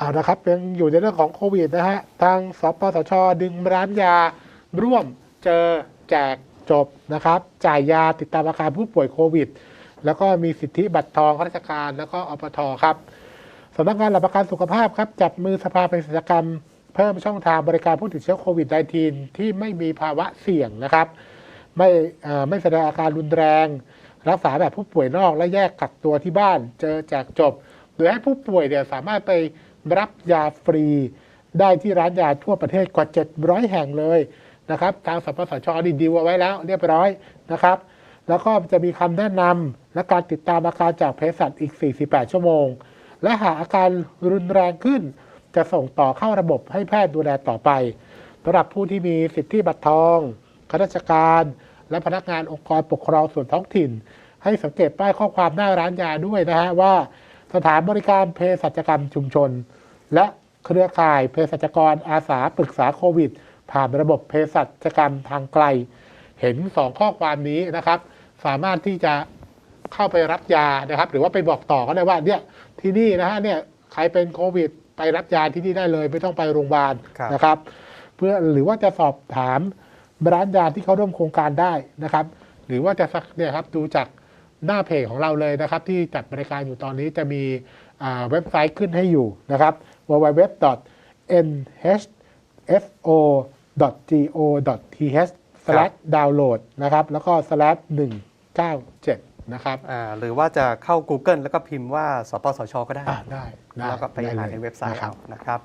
เอานะครับยังอยู่ในเรื่องของโควิดนะฮะ ทางสปสช ดึงร้านยาร่วมเจอแจกจบนะครับ จ่ายยาติดตามอาการผู้ป่วยโควิด แล้วก็มีสิทธิบัตรทองข้าราชการ แล้วก็อปทครับสำนักงานหลักประกันสุขภาพครับ จับมือสภาเภสัชกรรม เพิ่มช่องทางบริการผู้ติดเชื้อโควิด -19 ที่ไม่มีภาวะเสี่ยงนะครับ ไม่ไม่แสดงอาการรุนแรง รักษาแบบผู้ป่วยนอกและแยกกักตัวที่บ้าน เจอแจกจบโดยให้ผู้ป่วยเนี่ยสามารถไป รับยาฟรี ได้ที่ร้านยาทั่วประเทศกว่า 700 แห่งเลยนะครับทางสปสชดีดีเอาไว้แล้วเรียบร้อยนะครับ แล้วก็จะมีคำแนะนำและการติดตามอาการจากเภสัชอีก 48 ชั่วโมง และหากอาการรุนแรงขึ้น จะส่งต่อเข้าระบบให้แพทย์ดูแลต่อไปสำหรับผู้ที่มีสิทธิบัตรทองข้าราชการ และพนักงานองค์กรปกครองส่วนท้องถิ่น ให้สังเกตป้ายข้อความหน้าร้านยาด้วยนะฮะว่า สถานบริการเภสัชกรรมชุมชน และเครือข่ายเภสัชกรอาสาปรึกษาโควิด ผ่านระบบเภสัชกรรมทางไกล เห็นสองข้อความนี้นะครับ สามารถที่จะเข้าไปรับยานะครับ หรือว่าไปบอกต่อก็ได้ว่าเนี่ยที่นี่นะฮะเนี่ยใครเป็นโควิด ไปรับยาที่นี่ได้เลย ไม่ต้องไปโรงพยาบาลครับนะครับ เพื่อหรือว่าจะสอบถามร้านยาที่เขาร่วมโครงการได้นะครับ หรือว่าจะสักเนี่ยครับดูจาก หน้าเพจของเราเลยนะครับ ที่จัดบริการอยู่ตอนนี้จะมีอ่าเว็บไซต์ขึ้นให้อยู่นะครับ www.nhso.go.th/download นะครับแล้วก็ slash 197 นะครับอ่าหรือว่าจะเข้า Google แล้วก็พิมพ์ว่าสปสชก็ได้อ่าได้ได้ แล้วก็ไปด้หาลยในเว็บไซต์นะครับเอานะครับ